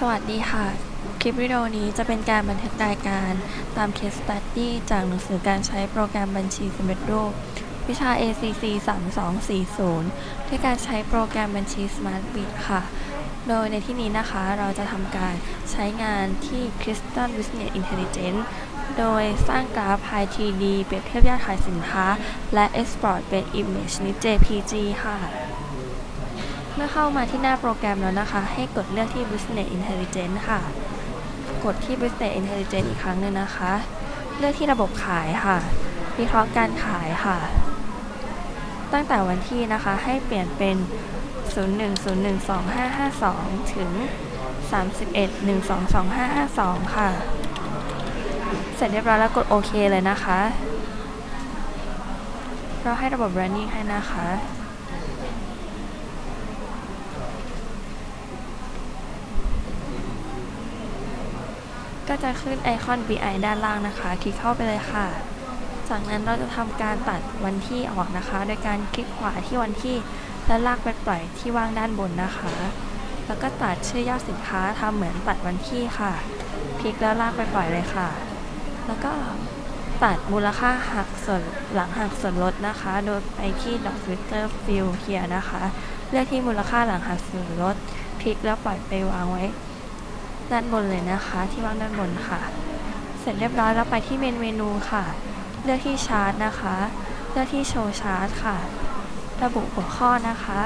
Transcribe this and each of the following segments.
สวัสดีค่ะ คลิปวิดีโอนี้จะเป็นการบันทึกรายการตาม Case Study จากหนังสือการใช้โปรแกรมบัญชีสำเร็จรูป วิชา ACC 3240 ด้วยการใช้โปรแกรมบัญชี SmartBit ค่ะ โดยในที่นี้นะคะเราจะทำการใช้งานที่ Crystal Business Intelligence โดยสร้างกราฟ High 3D เปรียบเทียบยอดขายสินค้า และ Export เป็น Image นิ JPG ค่ะ เมื่อเข้ามาที่หน้าโปรแกรมแล้วนะคะ ให้กดเลือกที่ Business Intelligence ค่ะ กดที่ Business Intelligence อีกครั้งหนึ่งนะคะ เลือกที่ระบบขายค่ะ วิเคราะห์การขายค่ะ ตั้งแต่วันที่นะคะให้เปลี่ยนเป็น 01012552 ถึง 31122552 ค่ะ เสร็จเรียบร้อยแล้วกดโอเคเลยนะคะ เราให้ระบบ running ให้นะคะ ก็จะขึ้นไอคอน BI ด้านล่างนะคะ คลิกเข้าไปเลยค่ะ จากนั้นเราจะทำการตัดวันที่ออกนะคะ โดยการคลิกขวาที่วันที่และลากไปปล่อยที่ว่างด้านบนนะคะ แล้วก็ตัดชื่อยอดสินค้าทำเหมือนตัดวันที่ค่ะ คลิกแล้วลากไปปล่อยเลยค่ะ แล้วก็ตัดมูลค่าหักส่วนหลังหักส่วนลดนะคะ โดยไปที่ Dot Filter Fill here นะคะ เลือกที่มูลค่าหลังหักส่วนลด คลิกแล้วปล่อยไปวางไว้ ด้านบนเลยนะคะ ที่ว่างด้านบนค่ะ เสร็จเรียบร้อยแล้วไปที่เมนเมนูค่ะ เลือกที่ชาร์ตนะคะ เลือกที่โชว์ชาร์ตค่ะ ระบุหัวข้อนะคะ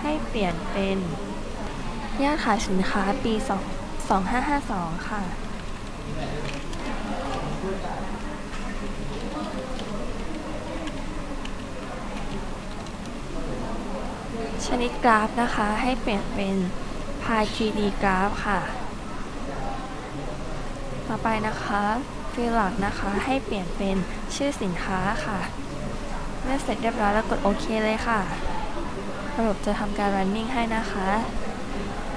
ให้เปลี่ยนเป็นยอดขายสินค้าปี2 2552 ค่ะชนิดกราฟนะคะให้เปลี่ยนเป็น Pie 3D กราฟค่ะ ต่อไปนะคะฟิลหลักนะคะให้เปลี่ยนเป็นชื่อสินค้าค่ะเมื่อเสร็จเรียบร้อยแล้วกดโอเคเลยค่ะ ระบบจะทำการ running ให้นะคะ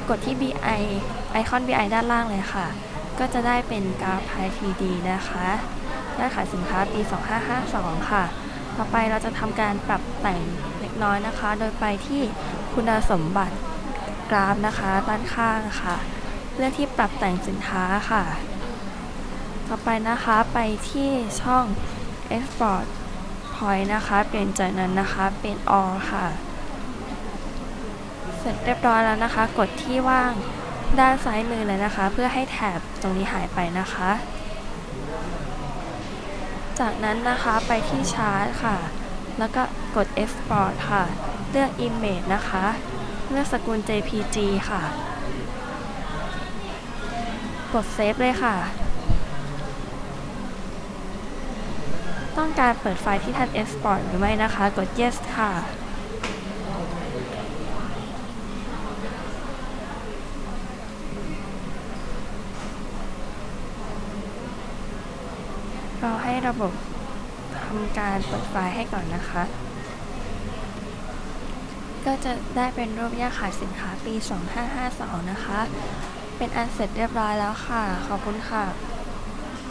กดที่ BI ไอคอน BI ด้านล่างเลยค่ะ ก็จะได้เป็นกราฟ Pie 3D นะคะยอดขายสินค้าปี 2552 ค่ะ ต่อไปเราจะทำการปรับแต่งเล็กน้อยนะคะ โดยไปที่คุณสมบัติกราฟนะคะ ด้านข้างค่ะ เลือกที่ปรับแต่งสินค้าค่ะ ต่อไปนะคะไปที่ช่อง export point นะคะ เปลี่ยนจากนั้นนะคะเป็น all ค่ะ เสร็จเรียบร้อยแล้วนะคะ กดที่ว่างด้านซ้ายมือเลยนะคะ เพื่อให้แถบตรงนี้หายไปนะคะ จากนั้นนะคะไปที่ชาร์ตค่ะ แล้วก็กด export ค่ะ เลือก image นะคะ เลือกสกุล jpg ค่ะ กด save เลยค่ะ ต้องการเปิดไฟล์ที่ท่าน export หรือไม่นะคะ กด yes ค่ะเราให้ระบบทำการเปิดไฟล์ให้ก่อนนะคะ ก็จะได้เป็นรูปยอดขายสินค้าปี 2552 นะคะ เป็นอันเสร็จเรียบร้อยแล้วค่ะ ขอบคุณค่ะ